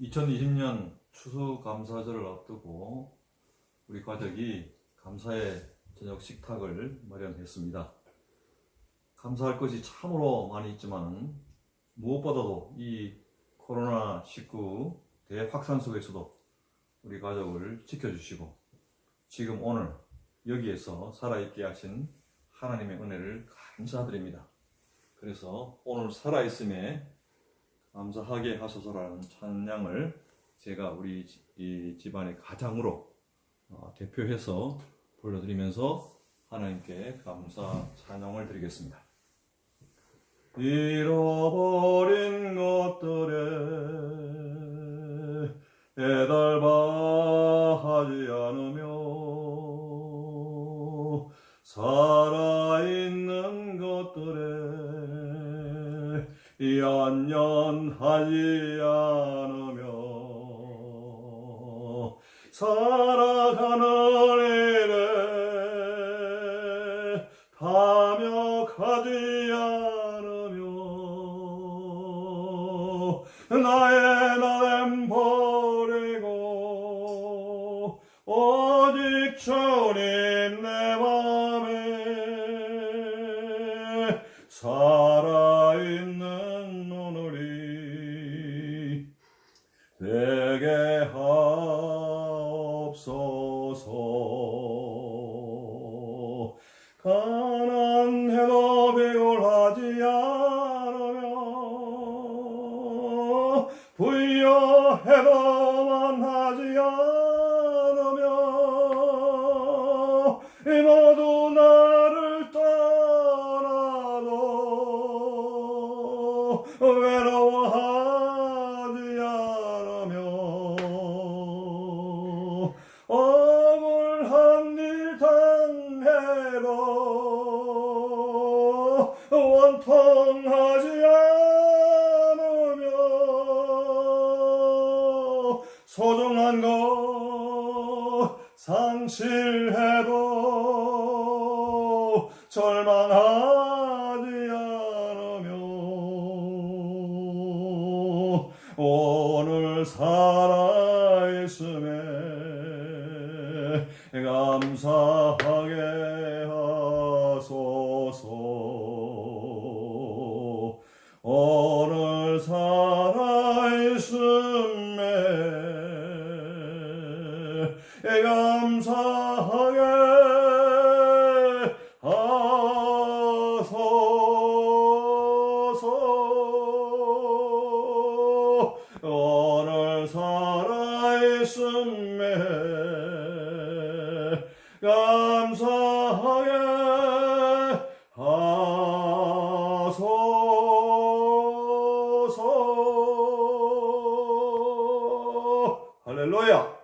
2020년 추수감사절을 앞두고 우리 가족이 감사의 저녁 식탁을 마련했습니다. 감사할 것이 참으로 많이 있지만 무엇보다도 이 코로나19 대확산 속에서도 우리 가족을 지켜주시고 지금 오늘 여기에서 살아있게 하신 하나님의 은혜를 감사드립니다. 그래서 오늘 살아있음에 감사하게 하소서라는 찬양을 제가 우리 지- 이 집안의 가장으로 어, 대표해서 불러드리면서 하나님께 감사 찬양을 드리겠습니다. 잃어버린 것들에 애달바하지 않으며 살아 하지 않으며 살아가는 일에 탐욕하지 않으며 나의 나됨 버리고 오직 주님 내 맘에 살아 되게 하옵소서. 가난해도 비굴하지 않으며 부여해도 만하지 않으며 이 모두 나를 떠나도 외로워하 원통하지 않으며 소중한 것 상실해도 절망하지 않으며 오늘 살아있음에 감사하게 오늘 살아있음에 감사하게 하소서. 오늘 살아있음에 하소서 할렐루야